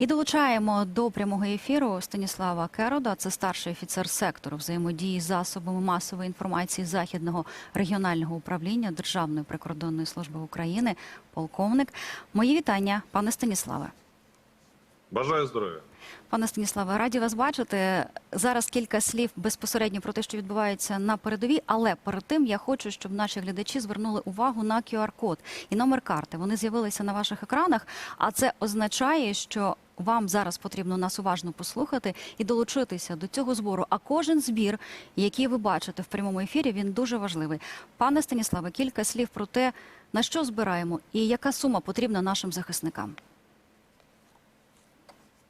І долучаємо до прямого ефіру Станіслава Керода, це старший офіцер сектору взаємодії з засобами масової інформації Західного регіонального управління Державної прикордонної служби України, полковник. Мої вітання, пане Станіславе. Бажаю здоров'я. Пане Станіславе, раді вас бачити. Зараз кілька слів безпосередньо про те, що відбувається на передовій, але перед тим я хочу, щоб наші глядачі звернули увагу на QR-код і номер карти. Вони з'явилися на ваших екранах, а це означає, що вам зараз потрібно нас уважно послухати і долучитися до цього збору. А кожен збір, який ви бачите в прямому ефірі, він дуже важливий. Пане Станіславе, кілька слів про те, на що збираємо і яка сума потрібна нашим захисникам.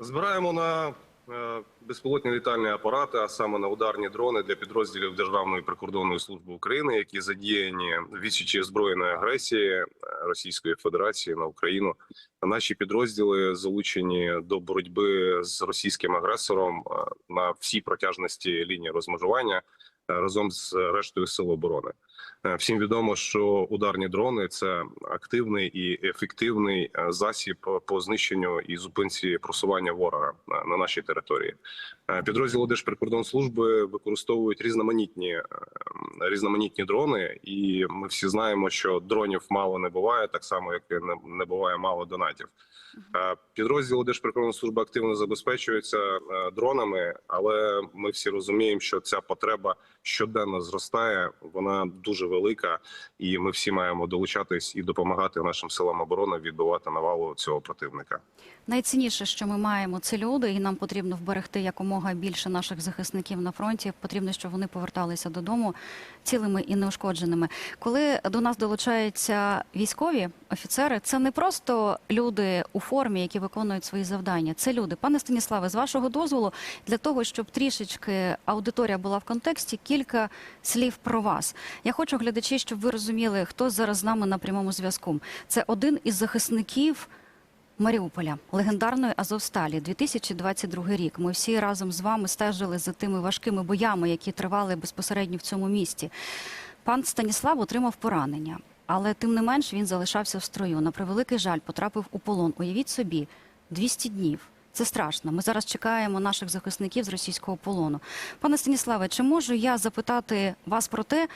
Збираємо на е, безпілотні літальні апарати, а саме на ударні дрони для підрозділів Державної прикордонної служби України, які задіяні відсічі збройної агресії е, Російської Федерації на Україну. Наші підрозділи залучені до боротьби з російським агресором е, на всій протяжності лінії розмежування разом з рештою сил оборони. Е, Всім відомо, що ударні дрони це активний і ефективний е, засіб по знищенню і зупинці просування ворога на нашій території. Е, Підрозділи Держприкордонслужби використовують різноманітні е, різноманітні дрони, і ми всі знаємо, що дронів мало не буває, так само як і не- буває мало донатів. Е, Підрозділи Держприкордонслужби активно забезпечуються дронами, але ми всі розуміємо, що ця потреба щоденно зростає. Вона дуже велика, і ми всі маємо долучатись і допомагати нашим силам оборони відбивати навалу цього противника. Найцінніше, що ми маємо, це люди, і нам потрібно вберегти якомога більше наших захисників на фронті. Потрібно, щоб вони поверталися додому цілими і неушкодженими. Коли до нас долучаються військові офіцери, це не просто люди у формі, які виконують свої завдання. Це люди. Пане Станіславе, з вашого дозволу, для того, щоб трішечки аудиторія була в контексті, кілька слів про вас. Я хочу глядачі, щоб ви розуміли, хто зараз з нами на прямому зв'язку. Це один із захисників. Маріуполя, легендарної Азовсталі, 2022 рік. Ми всі разом з вами стежили за тими важкими боями, які тривали безпосередньо в цьому місті. Пан Станіслав отримав поранення, але тим не менш він залишався в строю. На превеликий жаль, потрапив у полон. Уявіть собі, 200 днів. Це страшно. Ми зараз чекаємо наших захисників з російського полону. Пане Станіславе, чи можу я запитати вас про те,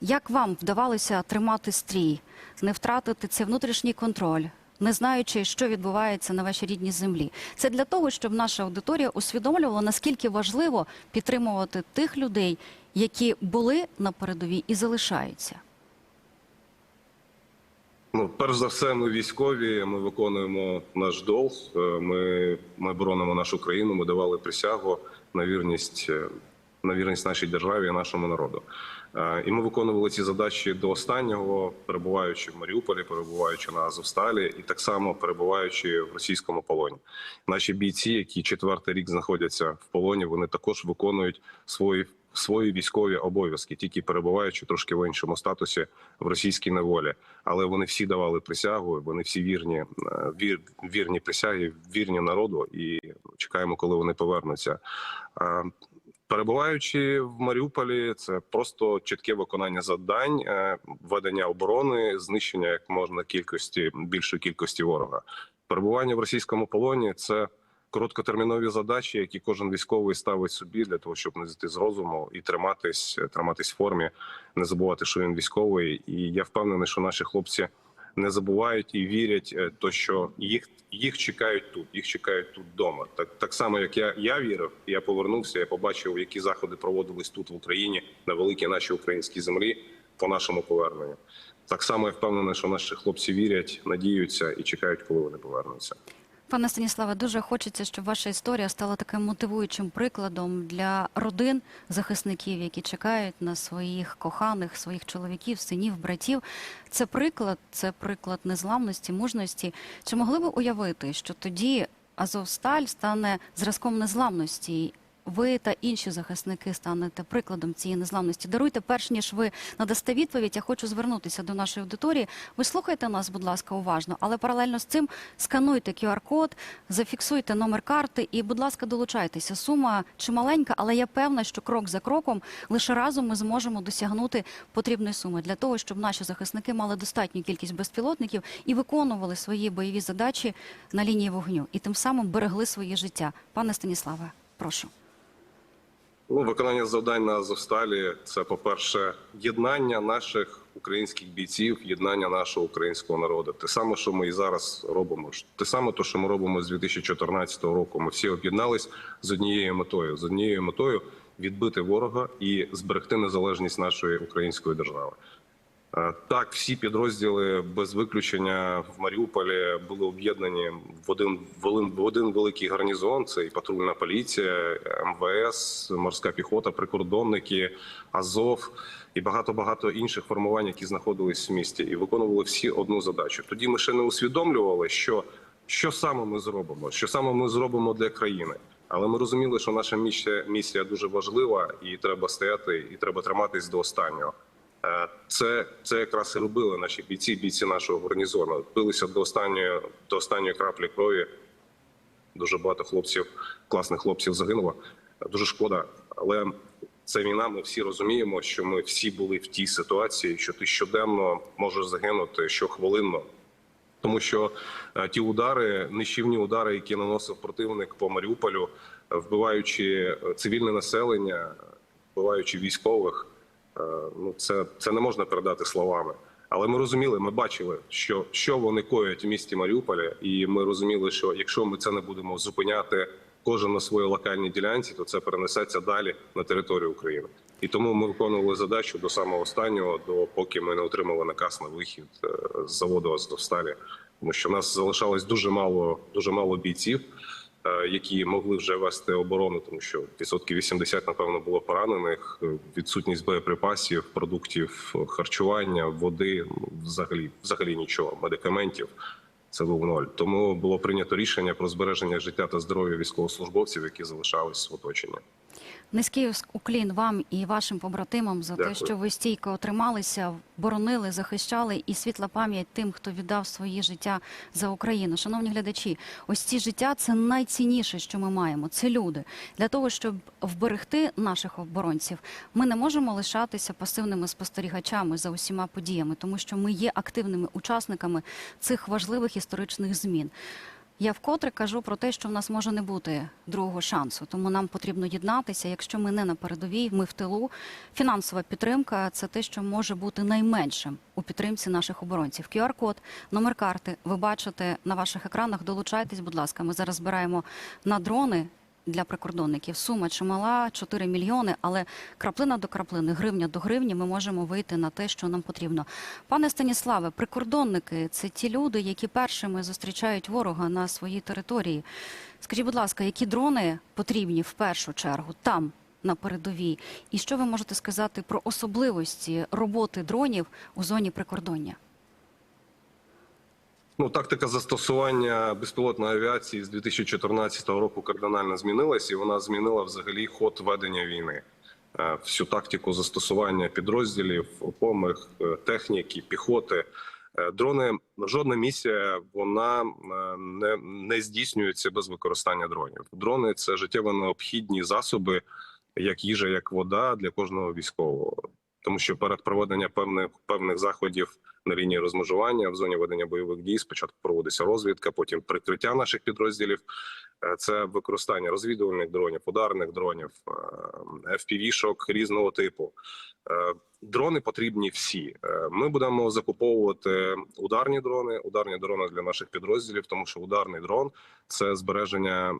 як вам вдавалося тримати стрій, не втратити цей внутрішній контроль, не знаючи, що відбувається на вашій рідній землі? Це для того, щоб наша аудиторія усвідомлювала, наскільки важливо підтримувати тих людей, які були на передовій і залишаються. Ну, перш за все, ми військові. Ми виконуємо наш долг. е, Ми, ми боронимо нашу країну. Ми давали присягу на вірність е, на вірність нашій державі і нашому народу. Е, І ми виконували ці задачі до останнього, перебуваючи в Маріуполі, перебуваючи на Азовсталі, і так само перебуваючи в російському полоні. Наші бійці, які четвертий рік знаходяться в полоні, вони також виконують свої. Свої військові обов'язки, тільки перебуваючи трошки в іншому статусі в російській неволі, але вони всі давали присягу. Вони всі вірні, е, вір, вірні присяги, вірні народу, і чекаємо, коли вони повернуться. Перебуваючи в Маріуполі, це просто чітке виконання завдань, е, ведення оборони, знищення як можна кількості більшої кількості ворога. Перебування в російському полоні це короткотермінові задачі, які кожен військовий ставить собі для того, щоб не зійти з розуму і триматись, триматись в формі, не забувати, що він військовий. І я впевнений, що наші хлопці не забувають і вірять, е, то що їх їх чекають тут, їх чекають тут вдома. Так так само, як я, я вірив, я повернувся, я побачив, які заходи проводились тут в Україні на великій нашій українській землі по нашому поверненню. Так само я впевнений, що наші хлопці вірять, надіються і чекають, коли вони повернуться. Пане Станіславе, дуже хочеться, щоб ваша історія стала таким мотивуючим прикладом для родин захисників, які чекають на своїх коханих, своїх чоловіків, синів, братів. Це приклад, це приклад незламності, мужності. Чи могли ви уявити, що тоді Азовсталь стане зразком незламності ви та інші захисники станете прикладом цієї незламності. Даруйте, перш ніж ви надасте відповідь, я хочу звернутися до нашої аудиторії. Ви слухайте нас, будь ласка, уважно, але паралельно з цим скануйте QR-код, зафіксуйте номер карти і, будь ласка, долучайтеся. Сума чималенька, але я певна, що крок за кроком лише разом ми зможемо досягнути потрібної суми для того, щоб наші захисники мали достатню кількість безпілотників і виконували свої бойові задачі на лінії вогню, і тим самим берегли своє життя. Пане Станіславе, прошу. Ну, виконання завдань на Азовсталі це, по-перше, єднання наших українських бійців, єднання нашого українського народу. Те саме, що ми і зараз робимо. Те саме, то, що ми робимо з 2014 року. Ми всі об'єднались з однією метою: з однією метою відбити ворога і зберегти незалежність нашої української держави. Е, Так, всі підрозділи без виключення в Маріуполі були об'єднані в один в один, в один великий гарнізон. Це і патрульна поліція, МВС, морська піхота, прикордонники, Азов і багато багато інших формувань, які знаходились в місті, і виконували всі одну задачу. Тоді ми ще не усвідомлювали, що, що саме ми зробимо, що саме ми зробимо для країни. Але ми розуміли, що наша місія, місія дуже важлива, і треба стояти, і треба триматись до останнього. Це, це якраз і робили наші бійці, бійці нашого гарнізону. Билися до останньої, до останньої краплі крові. Дуже багато хлопців, класних хлопців загинуло. Дуже шкода. Але це війна. Ми всі розуміємо, що ми всі були в тій ситуації, що ти щоденно можеш загинути щохвилинно. Тому що е, ті удари, нищівні удари, які наносив противник по Маріуполю, вбиваючи е, цивільне населення, вбиваючи військових, ну це, це не можна передати словами. Але ми розуміли, ми бачили, що, що вони коять в місті Маріуполі, і ми розуміли, що якщо ми це не будемо зупиняти кожен на своїй локальній ділянці, то це перенесеться далі на територію України. І тому ми виконували задачу до самого останнього, до поки ми не отримали наказ на вихід е, з заводу Азовсталі. Тому що в нас залишалось дуже мало, дуже мало бійців, е, які могли вже вести оборону, тому що відсотки 80, напевно, було поранених. Е, Відсутність боєприпасів, продуктів харчування, води, ну, взагалі, взагалі нічого, медикаментів. Це був ноль. Тому було прийнято рішення про збереження життя та здоров'я військовослужбовців, які залишались в оточенні. Низький уклін вам і вашим побратимам за те, що ви стійко отрималися, боронили, захищали, і світла пам'ять тим, хто віддав своє життя за Україну. Шановні глядачі, ось ці життя це найцінніше, що ми маємо. Це люди. Для того, щоб вберегти наших оборонців, ми не можемо лишатися пасивними спостерігачами за усіма подіями, тому що ми є активними учасниками цих важливих історичних змін. Я вкотре кажу про те, що в нас може не бути другого шансу, тому нам потрібно єднатися. Якщо ми не на передовій, ми в тилу. Фінансова підтримка це те, що може бути найменшим у підтримці наших оборонців. QR-код, номер карти. Ви бачите на ваших екранах. Долучайтесь, будь ласка. Ми зараз збираємо на дрони. Для прикордонників сума чимала 4 мільйони, але краплина до краплини, гривня до гривні, ми можемо вийти на те, що нам потрібно. Пане Станіславе, прикордонники це ті люди, які першими зустрічають ворога на своїй території. Скажіть, будь ласка, які дрони потрібні в першу чергу там на передовій? І що ви можете сказати про особливості роботи дронів у зоні прикордоння? Ну, тактика застосування безпілотної авіації з 2014 року кардинально змінилась, і вона змінила взагалі ход ведення війни. Е, Всю тактику застосування підрозділів, опомих, е, техніки, піхоти. Е, Дрони, жодна місія вона не, не здійснюється без використання дронів. Дрони це життєво необхідні засоби, як їжа, як вода для кожного військового. Тому що перед проведенням певних певних заходів на лінії розмежування в зоні ведення бойових дій спочатку проводиться розвідка, потім прикриття наших підрозділів. Е, Це використання розвідувальних дронів, ударних дронів, е, FPV-шок різного типу. Е, Дрони потрібні всі. Ми будемо закуповувати ударні дрони, ударні дрони для наших підрозділів, тому що ударний дрон це збереження.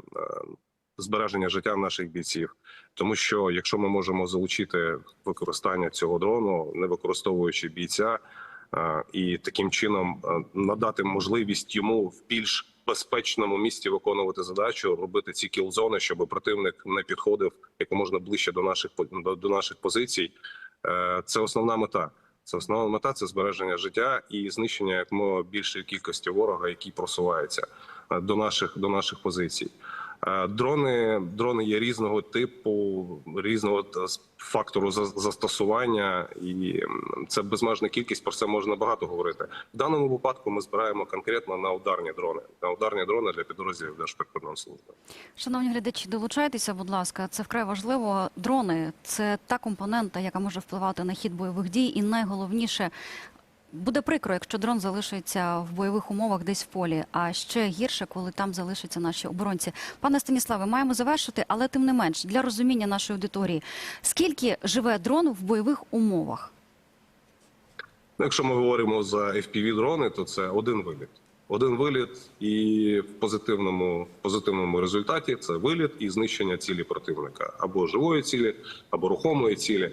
Збереження життя наших бійців, тому що якщо ми можемо залучити використання цього дрону, не використовуючи бійця, е, і таким чином е, надати можливість йому в більш безпечному місці виконувати задачу, робити ці кілзони, щоб противник не підходив як можна ближче до наших до, наших позицій. Е, Це основна мета. Це основна мета це збереження життя і знищення якомога більшої кількості ворога, який просувається до наших до наших позицій. Е, Дрони, дрони є різного типу, різного фактору за- застосування, і це безмежна кількість. Про це можна багато говорити. В даному випадку ми збираємо конкретно на ударні дрони, на ударні дрони для підрозділів Держприкордонслужби. Шановні глядачі, долучайтеся, будь ласка. Це вкрай важливо. Дрони це та компонента, яка може впливати на хід бойових дій, і найголовніше. Буде прикро, якщо дрон залишиться в бойових умовах десь в полі, а ще гірше, коли там залишаться наші оборонці. Пане Станіславе, маємо завершити, але тим не менш для розуміння нашої аудиторії, скільки живе дрон в бойових умовах? Ну, Якщо ми говоримо за fpv дрони, то це один виліт. Один виліт, і в позитивному, позитивному результаті це виліт і знищення цілі противника або живої цілі, або рухомої цілі.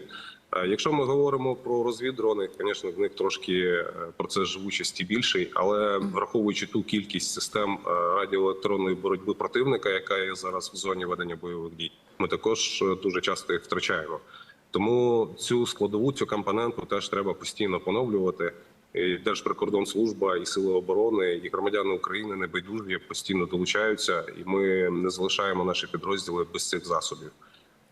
Е, Якщо ми говоримо про розвіддрони, звісно, в них трошки е, процес живучості більший, але враховуючи ту кількість систем е, радіоелектронної боротьби противника, яка є зараз в зоні ведення бойових дій, ми також дуже часто їх втрачаємо. Тому цю складову, цю компоненту теж треба постійно поновлювати. І Держприкордонслужба, і сили оборони, і громадяни України небайдужі постійно долучаються, і ми не залишаємо наші підрозділи без цих засобів.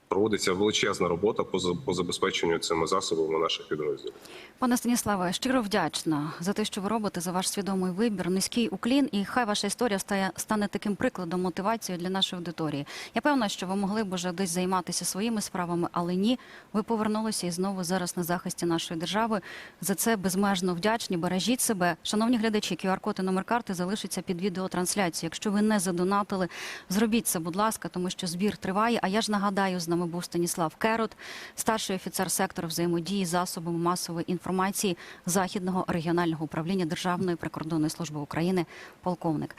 Проводиться величезна робота по забезпеченню цими засобами наших підрозділів. Пане Станіславе, щиро вдячна за те, що ви робите, за ваш свідомий вибір, низький уклін, і хай ваша історія стане таким прикладом мотивацією для нашої аудиторії. Я певна, що ви могли б уже десь займатися своїми справами, але ні, ви повернулися і знову зараз на захисті нашої держави. За це безмежно вдячні. Бережіть себе, шановні глядачі. QR-код і номер карти залишиться під відеотрансляцією. Якщо ви не задонатили, зробіть це, будь ласка, тому що збір триває. А я ж нагадаю, з нами був Станіслав Керот, старший офіцер сектору взаємодії з засобами масової інформації Західного регіонального управління Державної прикордонної служби України, полковник.